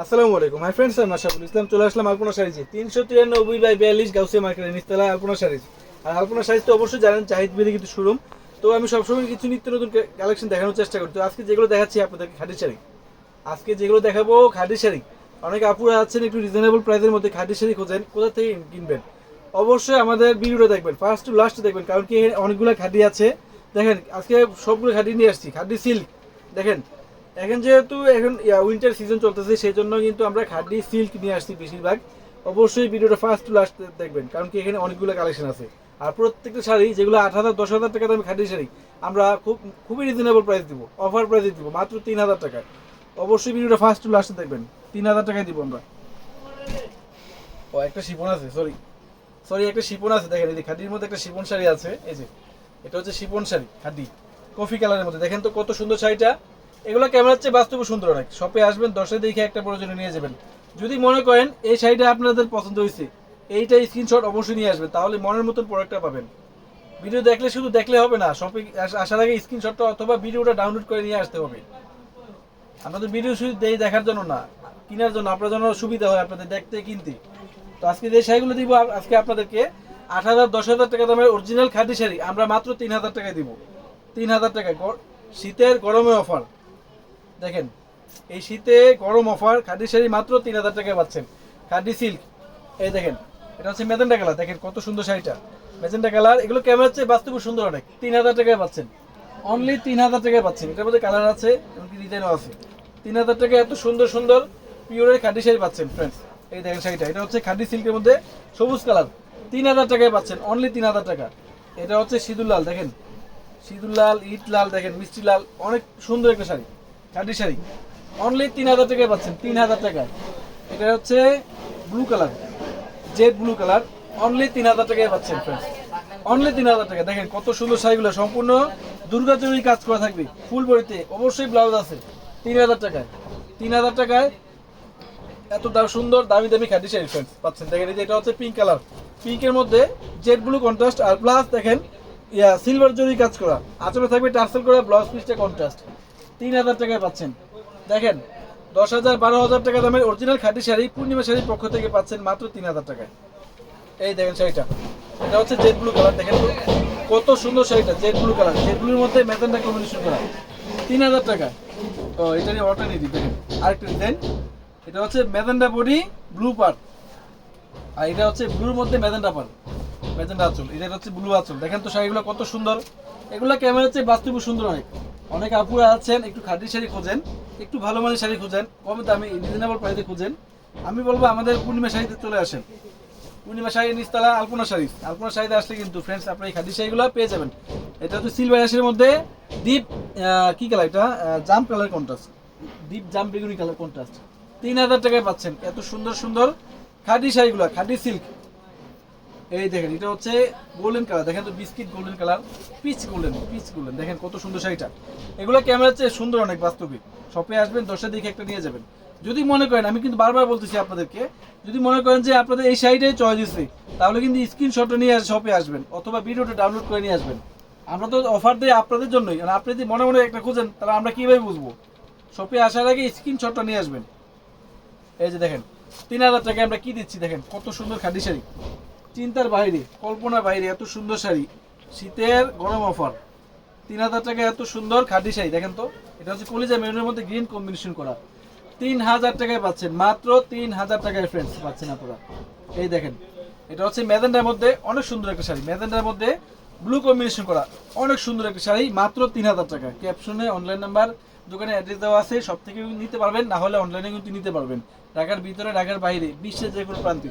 আসসালামু আলাইকুম। My friends আমি মাশাবুল ইসলাম চলে আসলাম আলপনা শাড়িজে তিনশো তিরানব্বই বাই বিয়াল্লিশ গাউসিয়া মার্কেটের নিচতলা আলপনা শাড়িজ আর আলপনা শাড়িজ তো অবশ্যই জানেন, চাহিদ বেড়ে কিন্তু শোরুম তো আমি সবসময় কিছু নিত্য নতুন কালেকশন দেখানোর চেষ্টা করি। তো আজকে যেগুলো দেখাচ্ছি আপনাদেরকে খাদি শাড়ি। আজকে যেগুলো দেখাবো খাদি শাড়ি। অনেক আপুরা আছেন একটু রিজনেবল প্রাইসের মধ্যে খাদি শাড়ি খোঁজেন, কোথা থেকে কিনবেন? অবশ্যই আমাদের ভিডিওটা দেখবেন ফার্স্ট টু লাস্ট দেখবেন, কারণ কি অনেকগুলো খাদি আছে। দেখেন, আজকে সবগুলো খাদি নিয়ে আসছি খাদি সিল্ক দেখেন এখন যেহেতু এখন উইন্টার সিজন চলতেছে সেই জন্য কিন্তু আমরা খাদি সিল্ক নিয়ে আসছি বেশিরভাগ। অবশ্যই ভিডিওটা ফার্স্ট টু লাস্ট দেখবেন, কারণ কি এখানে অনেকগুলো কালেকশন আছে। আর প্রত্যেকটা শাড়ি, যেগুলো আট হাজার, দশ হাজার টাকা দামে খাদি শাড়ি, আমরা খুব, খুবই রিজনেবল প্রাইস দিব অফার প্রাইসে দিব, মাত্র তিন হাজার টাকায় অবশ্যই ভিডিওটা ফার্স্ট টু লাস্ট দেখবেন, তিন হাজার টাকায় দিব আমরা। ও, একটা শিপন আছে সরি সরি একটা শিপন আছে, দেখেন, এই খাদির মধ্যে একটা শিপন শাড়ি আছে, এই যে, এটা হচ্ছে শিপন শাড়ি খাদি কফি কালারের মধ্যে, দেখেন তো কত সুন্দর শাড়িটা। এগুলো ক্যামেরার চেয়ে বাস্তবে সুন্দর অনেক। শপে আসবেন দশে দেখে একটা প্রয়োজনে নিয়ে যাবেন। যদি মনে করেন এই শাড়িটা আপনাদের পছন্দ হয়েছে, এইটা স্ক্রিনশট অবশ্যই নিয়ে আসবেন, তাহলে মনের মতন প্রোডাক্টটা পাবেন। ভিডিও দেখলে শুধু দেখলে হবে না, শপে আসার আগে স্ক্রিনশটটা অথবা ভিডিওটা ডাউনলোড করে নিয়ে আসতে হবে। আপনাদের ভিডিও শুধু দেই দেখার জন্য না, কেনার জন্য, আপনার জন্য সুবিধা হয় আপনাদের দেখতে, কিনতে। তো আজকে যে শাড়িগুলো দিব আজকে আপনাদেরকে আট হাজার, দশ হাজার টাকা দামের অরিজিনাল খাদি শাড়ি, আমরা মাত্র তিন হাজার টাকায় দিব। তিন হাজার টাকায় গ- শীতের গরমে অফার। দেখেন, এই শীতে গরম অফার, খাদি শাড়ি মাত্র তিন হাজার টাকায় পাচ্ছেন। খাদি সিল্ক এই দেখেন, এটা হচ্ছে মেজেন্টা কালার, দেখেন কত সুন্দর শাড়িটা। মেজেন্টা কালার, এগুলো ক্যামেরার চেয়ে বাস্তবে সুন্দর অনেক, তিন হাজার টাকায় পাচ্ছেন। অনলি তিন হাজার টাকায় পাচ্ছেন, এটার মধ্যে কালার আছে, এমনকি ডিজাইনও আছে। তিন হাজার টাকায় এত সুন্দর সুন্দর পিওরের খাদি শাড়ি পাচ্ছেন ফ্রেন্ডস এই দেখেন শাড়িটা। এটা হচ্ছে খাদি সিল্কের মধ্যে সবুজ কালার, তিন হাজার টাকায় পাচ্ছেন অনলি তিন হাজার টাকা। এটা হচ্ছে সিঁদুর লাল, দেখেন, সিঁদুর লাল, ইট লাল, দেখেন, মিষ্টি লাল, অনেক সুন্দর একটা শাড়ি। খাদি শাড়ি। অনলি তিন হাজার টাকায় পাচ্ছেন, তিন হাজার টাকায়। এটা হচ্ছে blue colour jade blue colour only তিন হাজার টাকায় পাচ্ছেন ফ্রেন্ডস অনলি তিন হাজার টাকা দেখেন কত সুন্দর শাড়িগুলো, সম্পূর্ণ দুর্গাচুরি কাজ করা থাকবে। ফুল বড়িতে অবশ্যই ব্লাউজ আছে, তিন হাজার টাকায়। তিন হাজার টাকায় এত দাম সুন্দর, দামি দামি খাদি শাড়ি ফ্রেন্ডস পাচ্ছেন। দেখেন এই যে এটা হচ্ছে পিঙ্ক কালার পিঙ্কের মধ্যে জেড ব্লু কন্ট্রাস্ট আর প্লাস দেখেন, ইয়া সিলভার জরি কাজ করা। আঁচলে থাকবে টার্সেল করা ব্লাউজ পিসটা কন্ট্রাস্ট তিন হাজার টাকায় পাচ্ছেন। দেখেন, দশ হাজার, বারো হাজার টাকা দামের অরিজিনাল খাদি শাড়ি, পূর্ণিমা শাড়ির পক্ষ থেকে পাচ্ছেন মাত্র তিন হাজার টাকায়। এই দেখেন শাড়িটা। এটা হচ্ছে জেড ব্লু কালার দেখেন কত সুন্দর শাড়িটা জেড ব্লু কালার জেড ব্লুর মধ্যে মেজেন্টা কম্বিনেশন করা। তিন হাজার টাকা। ও, এটা নিয়ে অর্ডার নিয়ে দিই, দেখেন। আরেকটা ডিজাইন এটা হচ্ছে মেজেন্টা বডি ব্লু পার্ট আর এটা হচ্ছে ব্লুর মধ্যে মেজেন্টা পার্ট মেজেন্টা আঁচল। এটা হচ্ছে ব্লু আঁচল। দেখেন তো শাড়িগুলো কত সুন্দর। এগুলো ক্যামেরা হচ্ছে বাস্তবে সুন্দর অনেক। অনেক আপুরা আছেন, একটু খাদি শাড়ি খোঁজেন, একটু ভালো মানের শাড়ি খোঁজেন, কম দামে রিজনেবল প্রাইসে খোঁজেন। আমি বলব, আমাদের পূর্ণিমা শাড়িতে চলে আসেন। পূর্ণিমা শাড়ি, নিচতলা আলপনা শাড়ি। আলপনা শাড়িতে আসলে কিন্তু ফ্রেন্ডস আপনার এই খাদি শাড়িগুলো পেয়ে যাবেন। এটা হচ্ছে সিলভার অ্যাশের মধ্যে ডিপ কি কালার এটা? জাম কালার কন্ট্রাস্ট ডিপ জাম বেগুনি কালার কন্ট্রাস্ট তিন হাজার টাকায় পাচ্ছেন। এত সুন্দর সুন্দর খাদি শাড়িগুলো খাদি সিল্ক এই দেখেন, এটা হচ্ছে গোল্ডেন কালার দেখেন তো biscuit golden colour peach golden peach golden দেখেন কত সুন্দর শাড়িটা। এগুলো ক্যামেরার চেয়ে সুন্দর অনেক বাস্তবিক। শপে আসবেন দশটা দিকে একটা নিয়ে যাবেন। যদি মনে করেন, আমি কিন্তু বারবার বলতেছি আপনাদেরকে, যদি মনে করেন যে আপনাদের এই শাড়িটাই চয়েস হয়েছে তাহলে কিন্তু স্ক্রিনশটটা নিয়ে শপে আসবেন, অথবা ভিডিওটা ডাউনলোড করে নিয়ে আসবেন। আমরা তো অফার দিই আপনাদের জন্যই। আর আপনি যদি মনে মনে একটা খুঁজেন, তাহলে আমরা কীভাবে বুঝব? শপে আসার আগে স্ক্রিনশটটা নিয়ে আসবেন। এই যে দেখেন, তিন হাজার টাকায় আমরা কী দিচ্ছি দেখেন, কত সুন্দর খাদি শাড়ি। চিন্তার বাইরে, কল্পনার বাইরে, এত সুন্দর শাড়ি। শীতের গরম অফার। তিন হাজার টাকায় এত সুন্দর খাদি শাড়ি, দেখেন তো? এটা হচ্ছে কলিজা মেরুনের মধ্যে গ্রিন কম্বিনেশন করা। তিন হাজার টাকায় পাচ্ছেন, মাত্র তিন হাজার টাকায় ফ্রেন্ডস পাচ্ছেন আপনারা। এই দেখেন, এটা হচ্ছে মেজেন্ডার মধ্যে অনেক সুন্দর একটা শাড়ি। মেজেন্ডার মধ্যে ব্লু কম্বিনেশন করা, অনেক সুন্দর একটা শাড়ি, মাত্র তিন হাজার টাকা। ক্যাপশনে অনলাইন নাম্বার দোকানে অ্যাড্রেস দেওয়া আছে সব থেকে নিতে পারবেন, না হলে অনলাইনে কিন্তু নিতে পারবেন। ঢাকার ভিতরে, ঢাকার বাইরে, বিশ্বের যে কোনো প্রান্তে।